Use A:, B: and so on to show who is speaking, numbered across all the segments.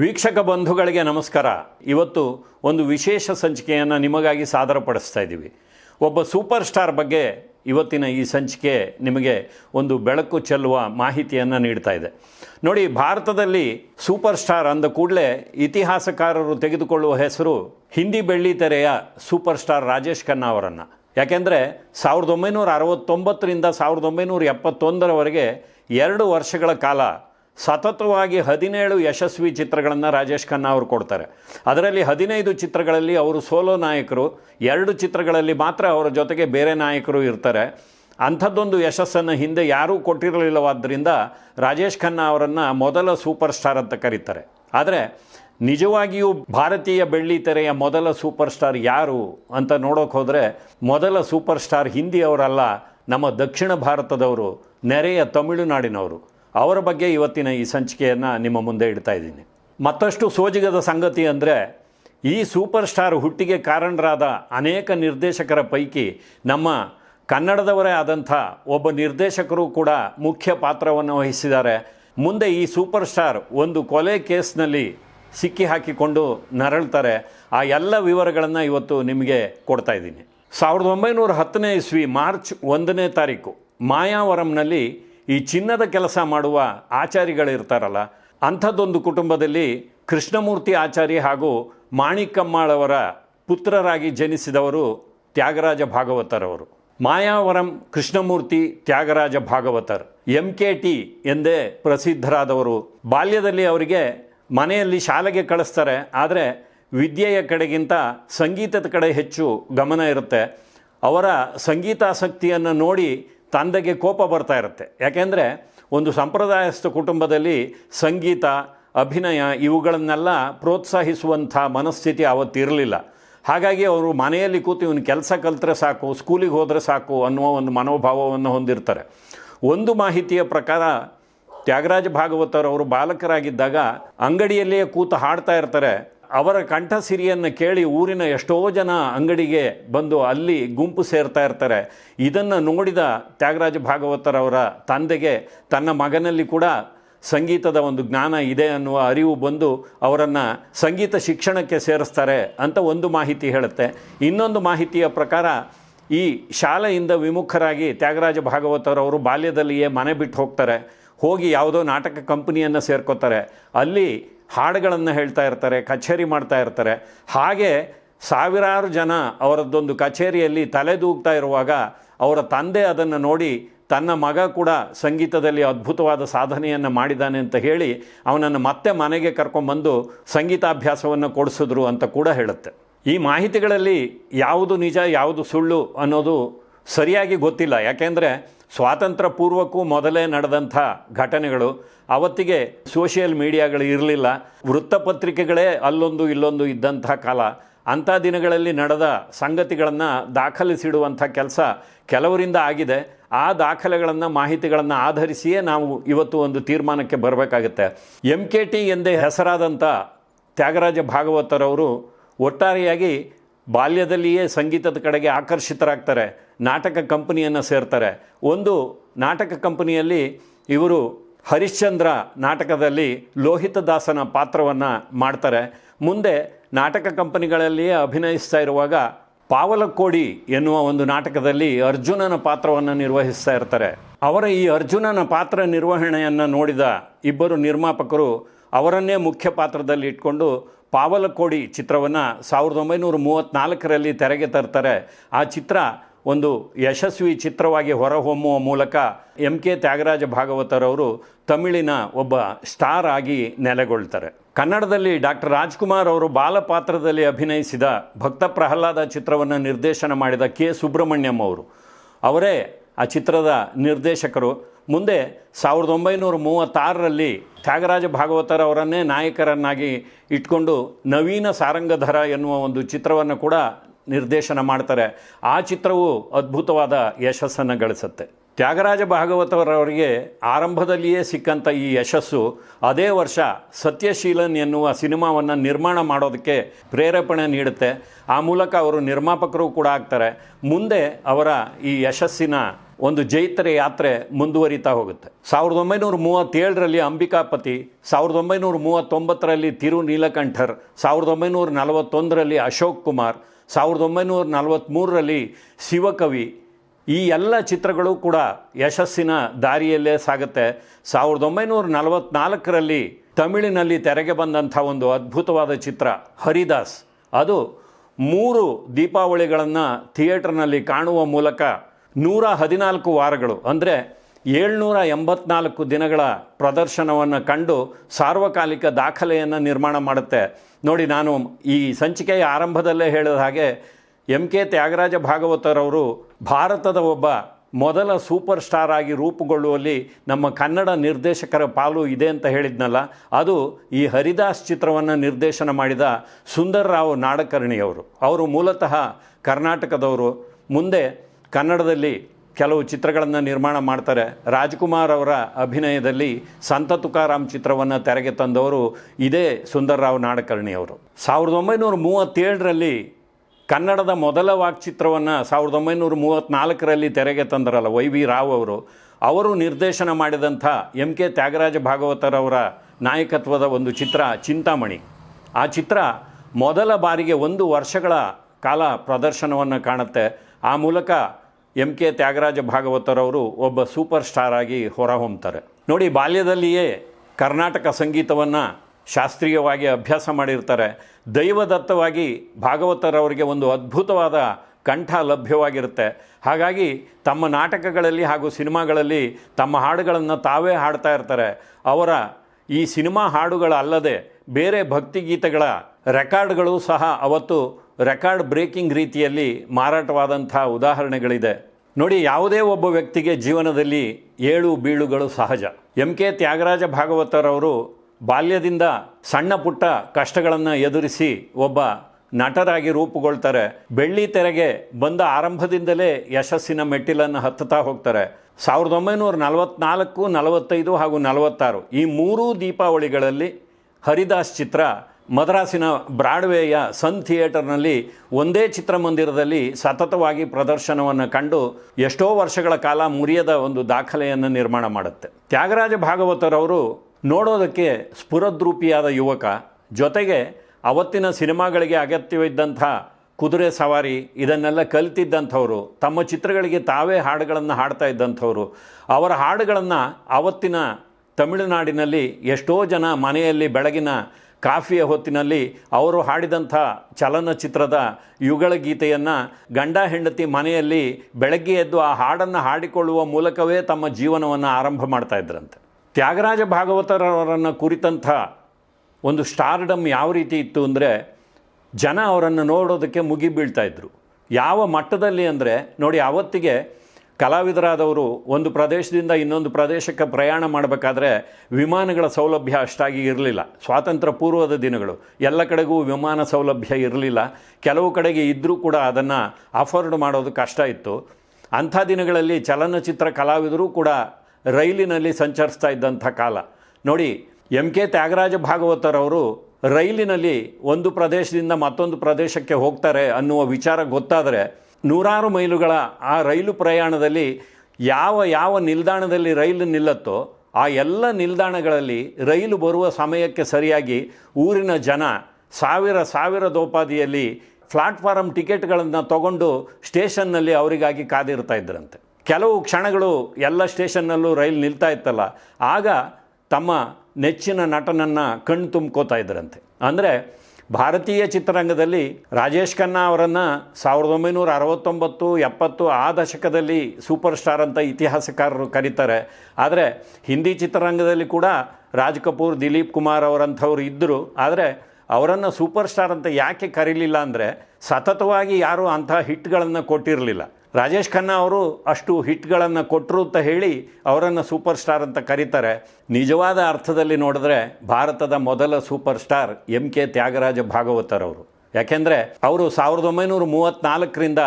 A: ವೀಕ್ಷಕ ಬಂಧುಗಳಿಗೆ ನಮಸ್ಕಾರ. ಇವತ್ತು ಒಂದು ವಿಶೇಷ ಸಂಚಿಕೆಯನ್ನು ನಿಮಗಾಗಿ ಸಾದರಪಡಿಸ್ತಾ ಇದ್ದೀವಿ. ಒಬ್ಬ ಸೂಪರ್ ಸ್ಟಾರ್ ಬಗ್ಗೆ ಇವತ್ತಿನ ಈ ಸಂಚಿಕೆ ನಿಮಗೆ ಒಂದು ಬೆಳಕು ಚೆಲ್ಲುವ ಮಾಹಿತಿಯನ್ನು ನೀಡ್ತಾ ಇದೆ. ನೋಡಿ, ಭಾರತದಲ್ಲಿ ಸೂಪರ್ ಸ್ಟಾರ್ ಅಂದ ಕೂಡಲೇ ಇತಿಹಾಸಕಾರರು ತೆಗೆದುಕೊಳ್ಳುವ ಹೆಸರು ಹಿಂದಿ ಬೆಳ್ಳಿ ತೆರೆಯ ಸೂಪರ್ ಸ್ಟಾರ್ ರಾಜೇಶ್ ಖನ್ನಾ ಅವರನ್ನು. ಯಾಕೆಂದರೆ ಸಾವಿರದ ಒಂಬೈನೂರ ಅರವತ್ತೊಂಬತ್ತರಿಂದ ಸಾವಿರದ ಒಂಬೈನೂರ ಎಪ್ಪತ್ತೊಂದರವರೆಗೆ ಎರಡು ವರ್ಷಗಳ ಕಾಲ ಸತತವಾಗಿ ಹದಿನೇಳು ಯಶಸ್ವಿ ಚಿತ್ರಗಳನ್ನು ರಾಜೇಶ್ ಖನ್ನಾ ಅವರು ಕೊಡ್ತಾರೆ. ಅದರಲ್ಲಿ ಹದಿನೈದು ಚಿತ್ರಗಳಲ್ಲಿ ಅವರು ಸೋಲೋ ನಾಯಕರು, ಎರಡು ಚಿತ್ರಗಳಲ್ಲಿ ಮಾತ್ರ ಅವರ ಜೊತೆಗೆ ಬೇರೆ ನಾಯಕರು ಇರ್ತಾರೆ. ಅಂಥದ್ದೊಂದು ಯಶಸ್ಸನ್ನು ಹಿಂದೆ ಯಾರೂ ಕೊಟ್ಟಿರಲಿಲ್ಲವಾದ್ದರಿಂದ ರಾಜೇಶ್ ಖನ್ನಾ ಅವರನ್ನು ಮೊದಲ ಸೂಪರ್ ಸ್ಟಾರ್ ಅಂತ ಕರೀತಾರೆ. ಆದರೆ ನಿಜವಾಗಿಯೂ ಭಾರತೀಯ ಬೆಳ್ಳಿ ತೆರೆಯ ಮೊದಲ ಸೂಪರ್ ಸ್ಟಾರ್ ಯಾರು ಅಂತ ನೋಡೋಕೆ ಹೋದರೆ ಮೊದಲ ಸೂಪರ್ ಸ್ಟಾರ್ ಹಿಂದಿಯವರಲ್ಲ ನಮ್ಮ ದಕ್ಷಿಣ ಭಾರತದವರು, ನೆರೆಯ ತಮಿಳುನಾಡಿನವರು. ಅವರ ಬಗ್ಗೆ ಇವತ್ತಿನ ಈ ಸಂಚಿಕೆಯನ್ನು ನಿಮ್ಮ ಮುಂದೆ ಇಡ್ತಾ ಇದ್ದೀನಿ. ಮತ್ತಷ್ಟು ಸೋಜಿಗದ ಸಂಗತಿ ಅಂದರೆ, ಈ ಸೂಪರ್ ಸ್ಟಾರ್ ಹುಟ್ಟಿಗೆ ಕಾರಣರಾದ ಅನೇಕ ನಿರ್ದೇಶಕರ ಪೈಕಿ ನಮ್ಮ ಕನ್ನಡದವರೇ ಆದಂಥ ಒಬ್ಬ ನಿರ್ದೇಶಕರು ಕೂಡ ಮುಖ್ಯ ಪಾತ್ರವನ್ನು ವಹಿಸಿದ್ದಾರೆ. ಮುಂದೆ ಈ ಸೂಪರ್ ಸ್ಟಾರ್ ಒಂದು ಕೊಲೆ ಕೇಸ್ನಲ್ಲಿ ಸಿಕ್ಕಿ ಹಾಕಿಕೊಂಡು ನರಳ್ತಾರೆ. ಆ ಎಲ್ಲ ವಿವರಗಳನ್ನು ಇವತ್ತು ನಿಮಗೆ ಕೊಡ್ತಾ ಇದ್ದೀನಿ. ಸಾವಿರದ ಒಂಬೈನೂರ ಹತ್ತನೇ ಇಸ್ವಿ ಮಾರ್ಚ್ ಒಂದನೇ ತಾರೀಕು ಮಾಯಾವರಂನಲ್ಲಿ ಈ ಚಿನ್ನದ ಕೆಲಸ ಮಾಡುವ ಆಚಾರಿಗಳಿರ್ತಾರಲ್ಲ, ಅಂಥದ್ದೊಂದು ಕುಟುಂಬದಲ್ಲಿ ಕೃಷ್ಣಮೂರ್ತಿ ಆಚಾರಿ ಹಾಗೂ ಮಾಣಿಕಮ್ಮಾಳವರ ಪುತ್ರರಾಗಿ ಜನಿಸಿದವರು Thyagaraja ಭಾಗವತರವರು Mayavaram Krishnamurthy Thyagaraja Bhagavathar. M K T ಎಂದೇ ಪ್ರಸಿದ್ಧರಾದವರು. ಬಾಲ್ಯದಲ್ಲಿ ಅವರಿಗೆ ಮನೆಯಲ್ಲಿ ಶಾಲೆಗೆ ಕಳಿಸ್ತಾರೆ, ಆದರೆ ವಿದ್ಯೆಯ ಕಡೆಗಿಂತ ಸಂಗೀತದ ಕಡೆ ಹೆಚ್ಚು ಗಮನ ಇರುತ್ತೆ. ಅವರ ಸಂಗೀತಾಸಕ್ತಿಯನ್ನು ನೋಡಿ ತಂದೆಗೆ ಕೋಪ ಬರ್ತಾ ಇರುತ್ತೆ. ಯಾಕೆಂದರೆ ಒಂದು ಸಂಪ್ರದಾಯಸ್ಥ ಕುಟುಂಬದಲ್ಲಿ ಸಂಗೀತ, ಅಭಿನಯ ಇವುಗಳನ್ನೆಲ್ಲ ಪ್ರೋತ್ಸಾಹಿಸುವಂಥ ಮನಸ್ಥಿತಿ ಅವತ್ತಿರಲಿಲ್ಲ. ಹಾಗಾಗಿ ಅವರು ಮನೆಯಲ್ಲಿ ಕೂತು ಇವನು ಕೆಲಸ ಕಲಿತ್ರೆ ಸಾಕು, ಸ್ಕೂಲಿಗೆ ಹೋದರೆ ಸಾಕು ಅನ್ನುವ ಒಂದು ಮನೋಭಾವವನ್ನು ಹೊಂದಿರ್ತಾರೆ. ಒಂದು ಮಾಹಿತಿಯ ಪ್ರಕಾರ ತ್ಯಾಗರಾಜ ಭಾಗವತರವರು ಬಾಲಕರಾಗಿದ್ದಾಗ ಅಂಗಡಿಯಲ್ಲಿಯೇ ಕೂತು ಹಾಡ್ತಾ ಇರ್ತಾರೆ. ಅವರ ಕಂಠಸಿರಿಯನ್ನು ಕೇಳಿ ಊರಿನ ಎಷ್ಟೋ ಜನ ಅಂಗಡಿಗೆ ಬಂದು ಅಲ್ಲಿ ಗುಂಪು ಸೇರ್ತಾ ಇರ್ತಾರೆ. ಇದನ್ನು ನೋಡಿದ ತ್ಯಾಗರಾಜ ಭಾಗವತರವರ ತಂದೆಗೆ ತನ್ನ ಮಗನಲ್ಲಿ ಕೂಡ ಸಂಗೀತದ ಒಂದು ಜ್ಞಾನ ಇದೆ ಅನ್ನುವ ಅರಿವು ಬಂದು ಅವರನ್ನು ಸಂಗೀತ ಶಿಕ್ಷಣಕ್ಕೆ ಸೇರಿಸ್ತಾರೆ ಅಂತ ಒಂದು ಮಾಹಿತಿ ಹೇಳುತ್ತೆ. ಇನ್ನೊಂದು ಮಾಹಿತಿಯ ಪ್ರಕಾರ ಈ ಶಾಲೆಯಿಂದ ವಿಮುಖರಾಗಿ ತ್ಯಾಗರಾಜ ಭಾಗವತರವರು ಬಾಲ್ಯದಲ್ಲಿಯೇ ಮನೆ ಬಿಟ್ಟು ಹೋಗ್ತಾರೆ. ಹೋಗಿ ಯಾವುದೋ ನಾಟಕ ಕಂಪನಿಯನ್ನು ಸೇರ್ಕೋತಾರೆ. ಅಲ್ಲಿ ಹಾಡುಗಳನ್ನು ಹೇಳ್ತಾ ಇರ್ತಾರೆ ಕಚೇರಿ ಮಾಡ್ತಾ ಇರ್ತಾರೆ. ಹಾಗೆ ಸಾವಿರಾರು ಜನ ಅವರದ್ದೊಂದು ಕಚೇರಿಯಲ್ಲಿ ತಲೆದೂಗ್ತಾ ಇರುವಾಗ ಅವರ ತಂದೆ ಅದನ್ನು ನೋಡಿ ತನ್ನ ಮಗ ಕೂಡ ಸಂಗೀತದಲ್ಲಿ ಅದ್ಭುತವಾದ ಸಾಧನೆಯನ್ನು ಮಾಡಿದ್ದಾನೆ ಅಂತ ಹೇಳಿ ಅವನನ್ನು ಮತ್ತೆ ಮನೆಗೆ ಕರ್ಕೊಂಬಂದು ಸಂಗೀತಾಭ್ಯಾಸವನ್ನು ಕೊಡಿಸಿದ್ರು ಅಂತ ಕೂಡ ಹೇಳುತ್ತೆ. ಈ ಮಾಹಿತಿಗಳಲ್ಲಿ ಯಾವುದು ನಿಜ, ಯಾವುದು ಸುಳ್ಳು ಅನ್ನೋದು ಸರಿಯಾಗಿ ಗೊತ್ತಿಲ್ಲ. ಯಾಕೆಂದರೆ ಸ್ವಾತಂತ್ರ್ಯ ಪೂರ್ವಕ್ಕೂ ಮೊದಲೇ ನಡೆದಂಥ ಘಟನೆಗಳು ಅವತ್ತಿಗೆ ಸೋಷಿಯಲ್ ಮೀಡಿಯಾಗಳು ಇರಲಿಲ್ಲ. ವೃತ್ತಪತ್ರಿಕೆಗಳೇ ಅಲ್ಲೊಂದು ಇಲ್ಲೊಂದು ಇದ್ದಂಥ ಕಾಲ. ಅಂಥ ದಿನಗಳಲ್ಲಿ ನಡೆದ ಸಂಗತಿಗಳನ್ನು ದಾಖಲಿಸಿಡುವಂಥ ಕೆಲಸ ಕೆಲವರಿಂದ ಆಗಿದೆ. ಆ ದಾಖಲೆಗಳನ್ನು, ಮಾಹಿತಿಗಳನ್ನು ಆಧರಿಸಿಯೇ ನಾವು ಇವತ್ತು ಒಂದು ತೀರ್ಮಾನಕ್ಕೆ ಬರಬೇಕಾಗುತ್ತೆ. ಎಂ ಕೆ ಟಿ ಎಂದೇ ಹೆಸರಾದಂಥ ತ್ಯಾಗರಾಜ ಭಾಗವತರವರು ಒಟ್ಟಾರೆಯಾಗಿ ಬಾಲ್ಯದಲ್ಲಿಯೇ ಸಂಗೀತದ ಕಡೆಗೆ ಆಕರ್ಷಿತರಾಗ್ತಾರೆ, ನಾಟಕ ಕಂಪನಿಯನ್ನು ಸೇರ್ತಾರೆ. ಒಂದು ನಾಟಕ ಕಂಪನಿಯಲ್ಲಿ ಇವರು ಹರಿಶ್ಚಂದ್ರ ನಾಟಕದಲ್ಲಿ ಲೋಹಿತದಾಸನ ಪಾತ್ರವನ್ನು ಮಾಡ್ತಾರೆ. ಮುಂದೆ ನಾಟಕ ಕಂಪನಿಗಳಲ್ಲಿಯೇ ಅಭಿನಯಿಸ್ತಾ ಇರುವಾಗ ಪಾವಲಕೋಡಿ ಎನ್ನುವ ಒಂದು ನಾಟಕದಲ್ಲಿ ಅರ್ಜುನನ ಪಾತ್ರವನ್ನು ನಿರ್ವಹಿಸ್ತಾ ಇರ್ತಾರೆ. ಅವರ ಈ ಅರ್ಜುನನ ಪಾತ್ರ ನಿರ್ವಹಣೆಯನ್ನು ನೋಡಿದ ಇಬ್ಬರು ನಿರ್ಮಾಪಕರು ಅವರನ್ನೇ ಮುಖ್ಯ ಪಾತ್ರದಲ್ಲಿ ಇಟ್ಕೊಂಡು ಪಾವಲಕೋಡಿ ಚಿತ್ರವನ್ನು ಸಾವಿರದ ಒಂಬೈನೂರ ಮೂವತ್ತ್ನಾಲ್ಕರಲ್ಲಿ ತೆರೆಗೆ ತರ್ತಾರೆ. ಆ ಚಿತ್ರ ಒಂದು ಯಶಸ್ವಿ ಚಿತ್ರವಾಗಿ ಹೊರಹೊಮ್ಮುವ ಮೂಲಕ ಎಂ ಕೆ ತ್ಯಾಗರಾಜ ಭಾಗವತರವರು ತಮಿಳಿನ ಒಬ್ಬ ಸ್ಟಾರ್ ಆಗಿ ನೆಲೆಗೊಳ್ತಾರೆ. ಕನ್ನಡದಲ್ಲಿ ಡಾಕ್ಟರ್ ರಾಜ್ಕುಮಾರ್ ಅವರು ಬಾಲಪಾತ್ರದಲ್ಲಿ ಅಭಿನಯಿಸಿದ ಭಕ್ತ ಪ್ರಹ್ಲಾದ ಚಿತ್ರವನ್ನು ನಿರ್ದೇಶನ ಮಾಡಿದ ಕೆ ಸುಬ್ರಹ್ಮಣ್ಯಂ ಅವರು. ಅವರೇ ಆ ಚಿತ್ರದ ನಿರ್ದೇಶಕರು. ಮುಂದೆ ಸಾವಿರದ ಒಂಬೈನೂರ ಮೂವತ್ತಾರರಲ್ಲಿ ತ್ಯಾಗರಾಜ ಭಾಗವತರ ಅವರನ್ನೇ ನಾಯಕರನ್ನಾಗಿ ಇಟ್ಕೊಂಡು ನವೀನ ಸಾರಂಗಧರ ಎನ್ನುವ ಒಂದು ಚಿತ್ರವನ್ನು ಕೂಡ ನಿರ್ದೇಶನ ಮಾಡ್ತಾರೆ. ಆ ಚಿತ್ರವು ಅದ್ಭುತವಾದ ಯಶಸ್ಸನ್ನು ಗಳಿಸುತ್ತೆ. ತ್ಯಾಗರಾಜ ಭಾಗವತರವರಿಗೆ ಆರಂಭದಲ್ಲಿಯೇ ಸಿಕ್ಕಂಥ ಈ ಯಶಸ್ಸು ಅದೇ ವರ್ಷ ಸತ್ಯಶೀಲನ್ ಎನ್ನುವ ಸಿನಿಮಾವನ್ನು ನಿರ್ಮಾಣ ಮಾಡೋದಕ್ಕೆ ಪ್ರೇರೇಪಣೆ ನೀಡುತ್ತೆ. ಆ ಮೂಲಕ ಅವರು ನಿರ್ಮಾಪಕರು ಕೂಡ ಆಗ್ತಾರೆ. ಮುಂದೆ ಅವರ ಈ ಯಶಸ್ಸಿನ ಒಂದು ಜೈತ್ರ ಯಾತ್ರೆ ಮುಂದುವರಿತಾ ಹೋಗುತ್ತೆ. ಸಾವಿರದ ಒಂಬೈನೂರ ಮೂವತ್ತೇಳರಲ್ಲಿ ಅಂಬಿಕಾಪತಿ, ಸಾವಿರದ ಒಂಬೈನೂರ ಮೂವತ್ತೊಂಬತ್ತರಲ್ಲಿ ತಿರು ನೀಲಕಂಠರ್ ಸಾವಿರದ ಒಂಬೈನೂರ ನಲವತ್ತೊಂದರಲ್ಲಿ ಅಶೋಕ್ ಕುಮಾರ್, ಸಾವಿರದ ಒಂಬೈನೂರ ನಲವತ್ತ್ಮೂರರಲ್ಲಿ ಶಿವಕವಿ ಈ ಎಲ್ಲ ಚಿತ್ರಗಳು ಕೂಡ ಯಶಸ್ಸಿನ ದಾರಿಯಲ್ಲೇ ಸಾಗುತ್ತೆ. ಸಾವಿರದ ಒಂಬೈನೂರ ನಲವತ್ತ್ನಾಲ್ಕರಲ್ಲಿ ತಮಿಳಿನಲ್ಲಿ ತೆರೆಗೆ ಬಂದಂಥ ಒಂದು ಅದ್ಭುತವಾದ ಚಿತ್ರ ಹರಿದಾಸ್. ಅದು ಮೂರು ದೀಪಾವಳಿಗಳನ್ನು ಥಿಯೇಟರ್ನಲ್ಲಿ ಕಾಣುವ ಮೂಲಕ ನೂರ ಹದಿನಾಲ್ಕು ವಾರಗಳು, ಅಂದರೆ ಏಳ್ನೂರ ಎಂಬತ್ನಾಲ್ಕು ದಿನಗಳ ಪ್ರದರ್ಶನವನ್ನು ಕಂಡು ಸಾರ್ವಕಾಲಿಕ ದಾಖಲೆಯನ್ನು ನಿರ್ಮಾಣ ಮಾಡುತ್ತೆ. ನೋಡಿ, ನಾನು ಈ ಸಂಚಿಕೆಯ ಆರಂಭದಲ್ಲೇ ಹೇಳಿದ ಹಾಗೆ ಎಂ ಕೆ ತ್ಯಾಗರಾಜ ಭಾಗವತರವರು ಭಾರತದ ಒಬ್ಬ ಮೊದಲ ಸೂಪರ್ ಸ್ಟಾರ್ ಆಗಿ ರೂಪುಗೊಳ್ಳುವಲ್ಲಿ ನಮ್ಮ ಕನ್ನಡ ನಿರ್ದೇಶಕರ ಪಾಲು ಇದೆ ಅಂತ ಹೇಳಿದ್ನಲ್ಲ, ಅದು ಈ ಹರಿದಾಸ್ ಚಿತ್ರವನ್ನು ನಿರ್ದೇಶನ ಮಾಡಿದ ಸುಂದರ್ರಾವ್ ನಾಡಕರ್ಣಿಯವರು ಅವರು ಮೂಲತಃ ಕರ್ನಾಟಕದವರು. ಮುಂದೆ ಕನ್ನಡದಲ್ಲಿ ಕೆಲವು ಚಿತ್ರಗಳನ್ನು ನಿರ್ಮಾಣ ಮಾಡ್ತಾರೆ. ರಾಜ್ಕುಮಾರ್ ಅವರ ಅಭಿನಯದಲ್ಲಿ ಸಂತ ತುಕಾರಾಮ್ ಚಿತ್ರವನ್ನು ತೆರೆಗೆ ತಂದವರು ಇದೇ ಸುಂದರ್ರಾವ್ ನಾಡಕರ್ಣಿಯವರು ಸಾವಿರದ ಒಂಬೈನೂರ ಮೂವತ್ತೇಳರಲ್ಲಿ ಕನ್ನಡದ ಮೊದಲ ವಾಕ್ಚಿತ್ರವನ್ನು ಸಾವಿರದ ಒಂಬೈನೂರ ಮೂವತ್ತ್ನಾಲ್ಕರಲ್ಲಿ ತೆರೆಗೆ ತಂದರಲ್ಲ ವೈ ವಿ ರಾವ್ ಅವರು. ಅವರು ನಿರ್ದೇಶನ ಮಾಡಿದಂಥ ಎಂ ಕೆ ತ್ಯಾಗರಾಜ ಭಾಗವತರವರ ನಾಯಕತ್ವದ ಒಂದು ಚಿತ್ರ ಚಿಂತಾಮಣಿ. ಆ ಚಿತ್ರ ಮೊದಲ ಬಾರಿಗೆ ಒಂದು ವರ್ಷಗಳ ಕಾಲ ಪ್ರದರ್ಶನವನ್ನು ಕಾಣುತ್ತೆ. ಆ ಮೂಲಕ ಎಂ ಕೆ ತ್ಯಾಗರಾಜ ಭಾಗವತರವರು ಒಬ್ಬ ಸೂಪರ್ ಸ್ಟಾರ್ ಆಗಿ ಹೊರಹೊಮ್ತಾರೆ. ನೋಡಿ, ಬಾಲ್ಯದಲ್ಲಿಯೇ ಕರ್ನಾಟಕ ಸಂಗೀತವನ್ನು ಶಾಸ್ತ್ರೀಯವಾಗಿ ಅಭ್ಯಾಸ ಮಾಡಿರ್ತಾರೆ. ದೈವದತ್ತವಾಗಿ ಭಾಗವತರವರಿಗೆ ಒಂದು ಅದ್ಭುತವಾದ ಕಂಠ ಲಭ್ಯವಾಗಿರುತ್ತೆ. ಹಾಗಾಗಿ ತಮ್ಮ ನಾಟಕಗಳಲ್ಲಿ ಹಾಗೂ ಸಿನಿಮಾಗಳಲ್ಲಿ ತಮ್ಮ ಹಾಡುಗಳನ್ನು ತಾವೇ ಹಾಡ್ತಾ ಇರ್ತಾರೆ. ಅವರ ಈ ಸಿನಿಮಾ ಹಾಡುಗಳಲ್ಲದೆ ಬೇರೆ ಭಕ್ತಿಗೀತೆಗಳ ರೆಕಾರ್ಡ್ಗಳು ಸಹ ಅವತ್ತು ರೆಕಾರ್ಡ್ ಬ್ರೇಕಿಂಗ್ ರೀತಿಯಲ್ಲಿ ಮಾರಾಟವಾದಂಥ ಉದಾಹರಣೆಗಳಿದೆ. ನೋಡಿ, ಯಾವುದೇ ಒಬ್ಬ ವ್ಯಕ್ತಿಗೆ ಜೀವನದಲ್ಲಿ ಏಳು ಬೀಳುಗಳು ಸಹಜ. ಎಂ ಕೆ ತ್ಯಾಗರಾಜ ಭಾಗವತರವರು ಬಾಲ್ಯದಿಂದ ಸಣ್ಣ ಪುಟ್ಟ ಕಷ್ಟಗಳನ್ನು ಎದುರಿಸಿ ಒಬ್ಬ ನಟರಾಗಿ ರೂಪುಗೊಳ್ತಾರೆ. ಬೆಳ್ಳಿ ತೆರೆಗೆ ಬಂದ ಆರಂಭದಿಂದಲೇ ಯಶಸ್ಸಿನ ಮೆಟ್ಟಿಲನ್ನು ಹತ್ತುತ್ತಾ ಹೋಗ್ತಾರೆ. ಸಾವಿರದ ಒಂಬೈನೂರ ನಲವತ್ತ್ನಾಲ್ಕು ನಲವತ್ತೈದು ಹಾಗೂ ನಲವತ್ತಾರು ಈ ಮೂರೂ ದೀಪಾವಳಿಗಳಲ್ಲಿ ಹರಿದಾಸ್ ಚಿತ್ರ ಮದ್ರಾಸಿನ ಬ್ರಾಡ್ವೇಯ ಸನ್ ಥಿಯೇಟರ್ನಲ್ಲಿ ಒಂದೇ ಚಿತ್ರಮಂದಿರದಲ್ಲಿ ಸತತವಾಗಿ ಪ್ರದರ್ಶನವನ್ನು ಕಂಡು ಎಷ್ಟೋ ವರ್ಷಗಳ ಕಾಲ ಮುರಿಯದ ಒಂದು ದಾಖಲೆಯನ್ನು ನಿರ್ಮಾಣ ಮಾಡುತ್ತೆ. ತ್ಯಾಗರಾಜ ಭಾಗವತರವರು ನೋಡೋದಕ್ಕೆ ಸ್ಫುರದ್ರೂಪಿಯಾದ ಯುವಕ, ಜೊತೆಗೆ ಅವತ್ತಿನ ಸಿನಿಮಾಗಳಿಗೆ ಅಗತ್ಯವಿದ್ದಂಥ ಕುದುರೆ ಸವಾರಿ, ಇದನ್ನೆಲ್ಲ ಕಲಿತಿದ್ದಂಥವರು, ತಮ್ಮ ಚಿತ್ರಗಳಿಗೆ ತಾವೇ ಹಾಡುಗಳನ್ನು ಹಾಡ್ತಾ ಇದ್ದಂಥವರು, ಅವರ ಹಾಡುಗಳನ್ನು ಅವತ್ತಿನ ತಮಿಳುನಾಡಿನಲ್ಲಿ ಎಷ್ಟೋ ಜನ ಮನೆಯಲ್ಲಿ ಬೆಳಗಿನ ಕಾಫಿಯ ಹೊತ್ತಿನಲ್ಲಿ ಅವರು ಹಾಡಿದಂಥ ಚಲನಚಿತ್ರದ ಯುಗಳ ಗೀತೆಯನ್ನು ಗಂಡ ಹೆಂಡತಿ ಮನೆಯಲ್ಲಿ ಬೆಳಗ್ಗೆ ಎದ್ದು ಆ ಹಾಡನ್ನು ಹಾಡಿಕೊಳ್ಳುವ ಮೂಲಕವೇ ತಮ್ಮ ಜೀವನವನ್ನು ಆರಂಭ ಮಾಡ್ತಾ ಇದ್ರಂತೆ. ತ್ಯಾಗರಾಜ ಭಾಗವತರವರನ್ನು ಕುರಿತಂಥ ಒಂದು ಸ್ಟಾರ್ಡಮ್ ಯಾವ ರೀತಿ ಇತ್ತು ಅಂದರೆ ಜನ ಅವರನ್ನು ನೋಡೋದಕ್ಕೆ ಮುಗಿಬೀಳ್ತಾ ಇದ್ದರು ಯಾವ ಮಟ್ಟದಲ್ಲಿ ಅಂದರೆ ನೋಡಿ ಅವತ್ತಿಗೆ ಕಲಾವಿದರಾದವರು ಒಂದು ಪ್ರದೇಶದಿಂದ ಇನ್ನೊಂದು ಪ್ರದೇಶಕ್ಕೆ ಪ್ರಯಾಣ ಮಾಡಬೇಕಾದ್ರೆ ವಿಮಾನಗಳ ಸೌಲಭ್ಯ ಅಷ್ಟಾಗಿ ಇರಲಿಲ್ಲ. ಸ್ವಾತಂತ್ರ್ಯ ಪೂರ್ವದ ದಿನಗಳು. ಎಲ್ಲ ಕಡೆಗೂ ವಿಮಾನ ಸೌಲಭ್ಯ ಇರಲಿಲ್ಲ. ಕೆಲವು ಕಡೆಗೆ ಇದ್ದರೂ ಕೂಡ ಅದನ್ನು ಅಫೋರ್ಡ್ ಮಾಡೋದು ಕಷ್ಟ ಇತ್ತು. ಅಂಥ ದಿನಗಳಲ್ಲಿ ಚಲನಚಿತ್ರ ಕಲಾವಿದರೂ ಕೂಡ ರೈಲಿನಲ್ಲಿ ಸಂಚರಿಸ್ತಾ ಇದ್ದಂಥ ಕಾಲ. ನೋಡಿ, ಎಂ ಕೆ ತ್ಯಾಗರಾಜ ಭಾಗವತರವರು ರೈಲಿನಲ್ಲಿ ಒಂದು ಪ್ರದೇಶದಿಂದ ಮತ್ತೊಂದು ಪ್ರದೇಶಕ್ಕೆ ಹೋಗ್ತಾರೆ ಅನ್ನುವ ವಿಚಾರ ಗೊತ್ತಾದರೆ ನೂರಾರು ಮೈಲುಗಳ ಆ ರೈಲು ಪ್ರಯಾಣದಲ್ಲಿ ಯಾವ ಯಾವ ನಿಲ್ದಾಣದಲ್ಲಿ ರೈಲು ನಿಲ್ಲತ್ತೋ ಆ ಎಲ್ಲ ನಿಲ್ದಾಣಗಳಲ್ಲಿ ರೈಲು ಬರುವ ಸಮಯಕ್ಕೆ ಸರಿಯಾಗಿ ಊರಿನ ಜನ ಸಾವಿರ ಸಾವಿರ ದೋಪಾದಿಯಲ್ಲಿ ಪ್ಲಾಟ್ಫಾರಮ್ ಟಿಕೆಟ್ಗಳನ್ನು ತಗೊಂಡು ಸ್ಟೇಷನ್ನಲ್ಲಿ ಅವರಿಗಾಗಿ ಕಾದಿರ್ತಾ ಇದ್ರಂತೆ. ಕೆಲವು ಕ್ಷಣಗಳು ಎಲ್ಲ ಸ್ಟೇಷನ್ನಲ್ಲೂ ರೈಲು ನಿಲ್ತಾ ಇತ್ತಲ್ಲ, ಆಗ ತಮ್ಮ ನೆಚ್ಚಿನ ನಟನನ್ನು ಕಣ್ಣು ತುಂಬ್ಕೋತಾ ಇದ್ರಂತೆ. ಅಂದರೆ ಭಾರತೀಯ ಚಿತ್ರರಂಗದಲ್ಲಿ ರಾಜೇಶ್ ಖನ್ನಾ ಅವರನ್ನು ಸಾವಿರದ ಒಂಬೈನೂರ ಅರವತ್ತೊಂಬತ್ತು, ಎಪ್ಪತ್ತು ಆ ದಶಕದಲ್ಲಿ ಸೂಪರ್ ಸ್ಟಾರ್ ಅಂತ ಇತಿಹಾಸಕಾರರು ಕರೀತಾರೆ. ಆದರೆ ಹಿಂದಿ ಚಿತ್ರರಂಗದಲ್ಲಿ ಕೂಡ ರಾಜ್ ಕಪೂರ್, ದಿಲೀಪ್ ಕುಮಾರ್ ಅವರಂಥವ್ರು ಇದ್ದರು ಆದರೆ ಅವರನ್ನು ಸೂಪರ್ ಸ್ಟಾರ್ ಅಂತ ಯಾಕೆ ಕರೀಲಿಲ್ಲ ಅಂದರೆ ಸತತವಾಗಿ ಯಾರೂ ಅಂಥ ಹಿಟ್ಗಳನ್ನು ಕೊಟ್ಟಿರಲಿಲ್ಲ. ರಾಜೇಶ್ ಖನ್ನಾ ಅವರು ಅಷ್ಟು ಹಿಟ್ಗಳನ್ನು ಕೊಟ್ಟರು ಅಂತ ಹೇಳಿ ಅವರನ್ನು ಸೂಪರ್ ಸ್ಟಾರ್ ಅಂತ ಕರೀತಾರೆ. ನಿಜವಾದ ಅರ್ಥದಲ್ಲಿ ನೋಡಿದ್ರೆ ಭಾರತದ ಮೊದಲ super star M K Thyagaraja ಭಾಗವತರವರು ಯಾಕೆಂದರೆ ಅವರು ಸಾವಿರದ ಒಂಬೈನೂರ ಮೂವತ್ತ್ನಾಲ್ಕರಿಂದ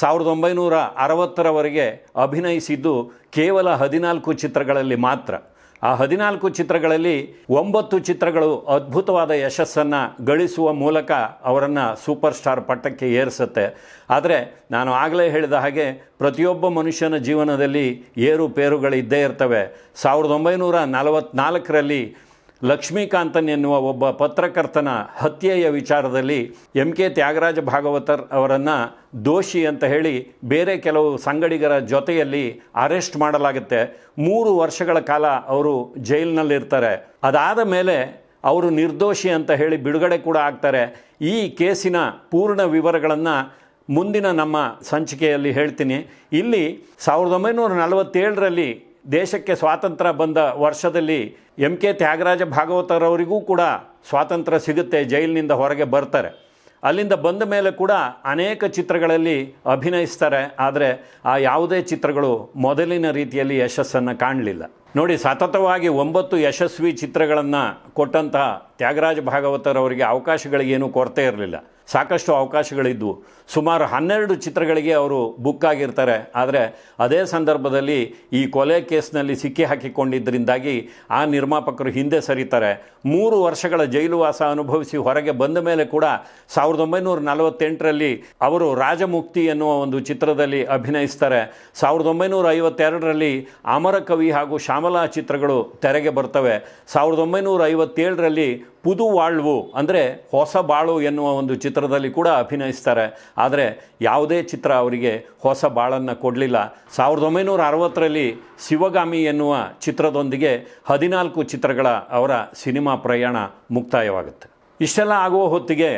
A: ಸಾವಿರದ ಒಂಬೈನೂರ ಅರವತ್ತರವರೆಗೆ ಅಭಿನಯಿಸಿದ್ದು ಕೇವಲ ಹದಿನಾಲ್ಕು ಚಿತ್ರಗಳಲ್ಲಿ ಮಾತ್ರ. ಆ ಹದಿನಾಲ್ಕು ಚಿತ್ರಗಳಲ್ಲಿ ಒಂಬತ್ತು ಚಿತ್ರಗಳು ಅದ್ಭುತವಾದ ಯಶಸ್ಸನ್ನು ಗಳಿಸುವ ಮೂಲಕ ಅವರನ್ನು ಸೂಪರ್ ಸ್ಟಾರ್ ಪಟ್ಟಕ್ಕೆ ಏರಿಸುತ್ತೆ. ಆದರೆ ನಾನು ಆಗಲೇ ಹೇಳಿದ ಹಾಗೆ ಪ್ರತಿಯೊಬ್ಬ ಮನುಷ್ಯನ ಜೀವನದಲ್ಲಿ ಏರುಪೇರುಗಳಿದ್ದೇ ಇರ್ತವೆ. ಸಾವಿರದ ಒಂಬೈನೂರ ನಲವತ್ನಾಲ್ಕರಲ್ಲಿ ಲಕ್ಷ್ಮೀಕಾಂತನ್ ಎನ್ನುವ ಒಬ್ಬ ಪತ್ರಕರ್ತನ ಹತ್ಯೆಯ ವಿಚಾರದಲ್ಲಿ ಎಂ ಕೆ ತ್ಯಾಗರಾಜ ಭಾಗವತರ್ ಅವರನ್ನು ದೋಷಿ ಅಂತ ಹೇಳಿ ಬೇರೆ ಕೆಲವು ಸಂಗಡಿಗರ ಜೊತೆಯಲ್ಲಿ ಅರೆಸ್ಟ್ ಮಾಡಲಾಗುತ್ತೆ. ಮೂರು ವರ್ಷಗಳ ಕಾಲ ಅವರು ಜೈಲಿನಲ್ಲಿರ್ತಾರೆ. ಅದಾದ ಮೇಲೆ ಅವರು ನಿರ್ದೋಷಿ ಅಂತ ಹೇಳಿ ಬಿಡುಗಡೆ ಕೂಡ ಆಗ್ತಾರೆ. ಈ ಕೇಸಿನ ಪೂರ್ಣ ವಿವರಗಳನ್ನು ಮುಂದಿನ ನಮ್ಮ ಸಂಚಿಕೆಯಲ್ಲಿ ಹೇಳ್ತೀನಿ. ಇಲ್ಲಿ ಸಾವಿರದ ಒಂಬೈನೂರ ನಲವತ್ತೇಳರಲ್ಲಿ ದೇಶಕ್ಕೆ ಸ್ವಾತಂತ್ರ್ಯ ಬಂದ ವರ್ಷದಲ್ಲಿ ಎಂ ಕೆ ತ್ಯಾಗರಾಜ ಭಾಗವತರವರಿಗೂ ಕೂಡ ಸ್ವಾತಂತ್ರ್ಯ ಸಿಗುತ್ತೆ, ಜೈಲಿನಿಂದ ಹೊರಗೆ ಬರ್ತಾರೆ. ಅಲ್ಲಿಂದ ಬಂದ ಮೇಲೆ ಕೂಡ ಅನೇಕ ಚಿತ್ರಗಳಲ್ಲಿ ಅಭಿನಯಿಸ್ತಾರೆ, ಆದರೆ ಆ ಯಾವುದೇ ಚಿತ್ರಗಳು ಮೊದಲಿನ ರೀತಿಯಲ್ಲಿ ಯಶಸ್ಸನ್ನು ಕಾಣಲಿಲ್ಲ. ನೋಡಿ, ಸತತವಾಗಿ ಒಂಬತ್ತು ಯಶಸ್ವಿ ಚಿತ್ರಗಳನ್ನು ಕೊಟ್ಟಂತಹ ತ್ಯಾಗರಾಜ ಭಾಗವತರವರಿಗೆ ಅವಕಾಶಗಳಿಗೇನೂ ಕೊರತೆ ಇರಲಿಲ್ಲ. ಸಾಕಷ್ಟು ಅವಕಾಶಗಳಿದ್ವು. ಸುಮಾರು ಹನ್ನೆರಡು ಚಿತ್ರಗಳಿಗೆ ಅವರು ಬುಕ್ ಆಗಿರ್ತಾರೆ. ಆದರೆ ಅದೇ ಸಂದರ್ಭದಲ್ಲಿ ಈ ಕೊಲೆ ಕೇಸ್ನಲ್ಲಿ ಸಿಕ್ಕಿ ಹಾಕಿಕೊಂಡಿದ್ದರಿಂದಾಗಿ ಆ ನಿರ್ಮಾಪಕರು ಹಿಂದೆ ಸರಿತಾರೆ. ಮೂರು ವರ್ಷಗಳ ಜೈಲುವಾಸ ಅನುಭವಿಸಿ ಹೊರಗೆ ಬಂದ ಮೇಲೆ ಕೂಡ ಸಾವಿರದ ಒಂಬೈನೂರ ನಲವತ್ತೆಂಟರಲ್ಲಿ ಅವರು ರಾಜಮುಕ್ತಿ ಎನ್ನುವ ಒಂದು ಚಿತ್ರದಲ್ಲಿ ಅಭಿನಯಿಸ್ತಾರೆ. ಸಾವಿರದ ಒಂಬೈನೂರ ಐವತ್ತೆರಡರಲ್ಲಿ ಅಮರಕವಿ ಹಾಗೂ ಶ್ಯಾಮಲಾ ಚಿತ್ರಗಳು ತೆರೆಗೆ ಬರ್ತವೆ. ಸಾವಿರದ ಒಂಬೈನೂರ ಐವತ್ತೇಳರಲ್ಲಿ ಪುದು ವಾಳ್ವು ಅಂದರೆ ಹೊಸ ಬಾಳು ಎನ್ನುವ ಒಂದು ಚಿತ್ರದಲ್ಲಿ ಕೂಡ ಅಭಿನಯಿಸ್ತಾರೆ. ಆದರೆ ಯಾವುದೇ ಚಿತ್ರ ಅವರಿಗೆ ಹೊಸ ಬಾಳನ್ನು ಕೊಡಲಿಲ್ಲ. ಸಾವಿರದ ಒಂಬೈನೂರ ಅರವತ್ತರಲ್ಲಿ ಶಿವಗಾಮಿ ಎನ್ನುವ ಚಿತ್ರದೊಂದಿಗೆ ಹದಿನಾಲ್ಕು ಚಿತ್ರಗಳ ಅವರ ಸಿನಿಮಾ ಪ್ರಯಾಣ ಮುಕ್ತಾಯವಾಗುತ್ತೆ. ಇಷ್ಟೆಲ್ಲ ಆಗುವ ಹೊತ್ತಿಗೆ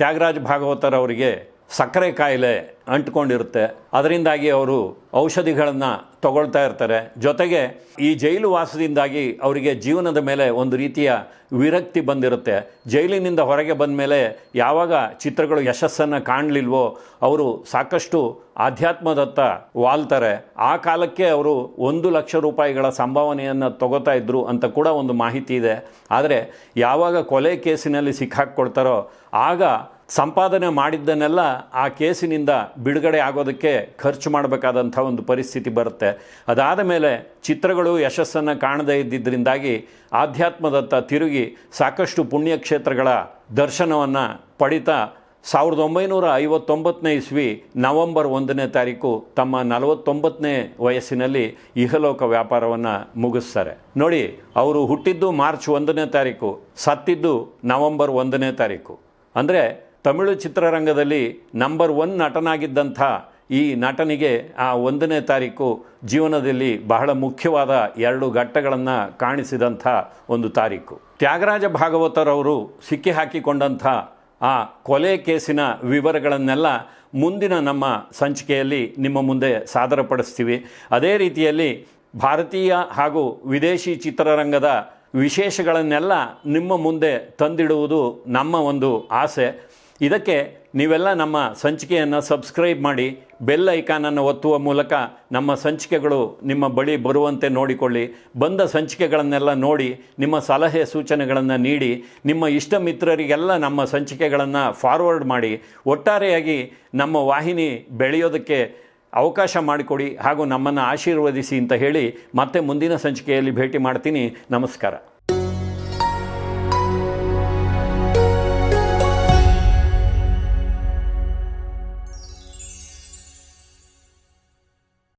A: ತ್ಯಾಗರಾಜ್ ಭಾಗವತರವರಿಗೆ ಸಕ್ಕರೆ ಕಾಯಿಲೆ ಅಂಟ್ಕೊಂಡಿರುತ್ತೆ. ಅದರಿಂದಾಗಿ ಅವರು ಔಷಧಿಗಳನ್ನು ತಗೊಳ್ತಾ ಇರ್ತಾರೆ. ಜೊತೆಗೆ ಈ ಜೈಲು ವಾಸದಿಂದಾಗಿ ಅವರಿಗೆ ಜೀವನದ ಮೇಲೆ ಒಂದು ರೀತಿಯ ವಿರಕ್ತಿ ಬಂದಿರುತ್ತೆ. ಜೈಲಿನಿಂದ ಹೊರಗೆ ಬಂದ ಮೇಲೆ ಯಾವಾಗ ಚಿತ್ರಗಳು ಯಶಸ್ಸನ್ನು ಕಾಣಲಿಲ್ವೋ, ಅವರು ಸಾಕಷ್ಟು ಆಧ್ಯಾತ್ಮದತ್ತ ವಾಲ್ತಾರೆ. ಆ ಕಾಲಕ್ಕೆ ಅವರು ಒಂದು ಲಕ್ಷ ರೂಪಾಯಿಗಳ ಸಂಭಾವನೆಯನ್ನು ತಗೋತಾ ಇದ್ದರು ಅಂತ ಕೂಡ ಒಂದು ಮಾಹಿತಿ ಇದೆ. ಆದರೆ ಯಾವಾಗ ಕೊಲೆ ಕೇಸಿನಲ್ಲಿ ಸಿಕ್ಕಾಕ್ಕೊಳ್ತಾರೋ ಆಗ ಸಂಪಾದನೆ ಮಾಡಿದ್ದನ್ನೆಲ್ಲ ಆ ಕೇಸಿನಿಂದ ಬಿಡುಗಡೆ ಆಗೋದಕ್ಕೆ ಖರ್ಚು ಮಾಡಬೇಕಾದಂಥ ಒಂದು ಪರಿಸ್ಥಿತಿ ಬರುತ್ತೆ. ಅದಾದ ಮೇಲೆ ಚಿತ್ರಗಳು ಯಶಸ್ಸನ್ನು ಕಾಣದೇ ಇದ್ದಿದ್ದರಿಂದಾಗಿ ಆಧ್ಯಾತ್ಮದತ್ತ ತಿರುಗಿ ಸಾಕಷ್ಟು ಪುಣ್ಯಕ್ಷೇತ್ರಗಳ ದರ್ಶನವನ್ನು ಪಡಿತಾ ಸಾವಿರದ ಒಂಬೈನೂರ ಐವತ್ತೊಂಬತ್ತನೇ ಇಸ್ವಿ ನವೆಂಬರ್ ಒಂದನೇ ತಾರೀಕು ತಮ್ಮ ನಲವತ್ತೊಂಬತ್ತನೇ ವಯಸ್ಸಿನಲ್ಲಿ ಇಹಲೋಕ ವ್ಯಾಪಾರವನ್ನು ಮುಗಿಸ್ತಾರೆ. ನೋಡಿ, ಅವರು ಹುಟ್ಟಿದ್ದು ಮಾರ್ಚ್ ಒಂದನೇ ತಾರೀಕು, ಸತ್ತಿದ್ದು ನವೆಂಬರ್ ಒಂದನೇ ತಾರೀಕು. ಅಂದರೆ ತಮಿಳು ಚಿತ್ರರಂಗದಲ್ಲಿ ನಂಬರ್ ಒನ್ ನಟನಾಗಿದ್ದಂಥ ಈ ನಟನಿಗೆ ಆ ಒಂದನೇ ತಾರೀಕು ಜೀವನದಲ್ಲಿ ಬಹಳ ಮುಖ್ಯವಾದ ಎರಡು ಘಟ್ಟಗಳನ್ನು ಕಾಣಿಸಿದಂಥ ಒಂದು ತಾರೀಕು. ತ್ಯಾಗರಾಜ ಭಾಗವತರವರು ಸಿಕ್ಕಿ ಹಾಕಿಕೊಂಡಂಥ ಆ ಕೊಲೆ ಕೇಸಿನ ವಿವರಗಳನ್ನೆಲ್ಲ ಮುಂದಿನ ನಮ್ಮ ಸಂಚಿಕೆಯಲ್ಲಿ ನಿಮ್ಮ ಮುಂದೆ ಸಾದರಪಡಿಸ್ತೀವಿ. ಅದೇ ರೀತಿಯಲ್ಲಿ ಭಾರತೀಯ ಹಾಗೂ ವಿದೇಶಿ ಚಿತ್ರರಂಗದ ವಿಶೇಷಗಳನ್ನೆಲ್ಲ ನಿಮ್ಮ ಮುಂದೆ ತಂದಿಡುವುದು ನಮ್ಮ ಒಂದು ಆಸೆ. ಇದಕ್ಕೆ ನೀವೆಲ್ಲ ನಮ್ಮ ಸಂಚಿಕೆಯನ್ನು ಸಬ್ಸ್ಕ್ರೈಬ್ ಮಾಡಿ ಬೆಲ್ ಐಕಾನನ್ನು ಒತ್ತುವ ಮೂಲಕ ನಮ್ಮ ಸಂಚಿಕೆಗಳು ನಿಮ್ಮ ಬಳಿ ಬರುವಂತೆ ನೋಡಿಕೊಳ್ಳಿ. ಬಂದ ಸಂಚಿಕೆಗಳನ್ನೆಲ್ಲ ನೋಡಿ, ನಿಮ್ಮ ಸಲಹೆ ಸೂಚನೆಗಳನ್ನು ನೀಡಿ, ನಿಮ್ಮ ಇಷ್ಟ ಮಿತ್ರರಿಗೆಲ್ಲ ನಮ್ಮ ಸಂಚಿಕೆಗಳನ್ನು ಫಾರ್ವರ್ಡ್ ಮಾಡಿ, ಒಟ್ಟಾರೆಯಾಗಿ ನಮ್ಮ ವಾಹಿನಿ ಬೆಳೆಯೋದಕ್ಕೆ ಅವಕಾಶ ಮಾಡಿಕೊಡಿ ಹಾಗೂ ನಮ್ಮನ್ನು ಆಶೀರ್ವದಿಸಿ ಅಂತ ಹೇಳಿ ಮತ್ತೆ ಮುಂದಿನ ಸಂಚಿಕೆಯಲ್ಲಿ ಭೇಟಿ ಮಾಡ್ತೀನಿ. ನಮಸ್ಕಾರ.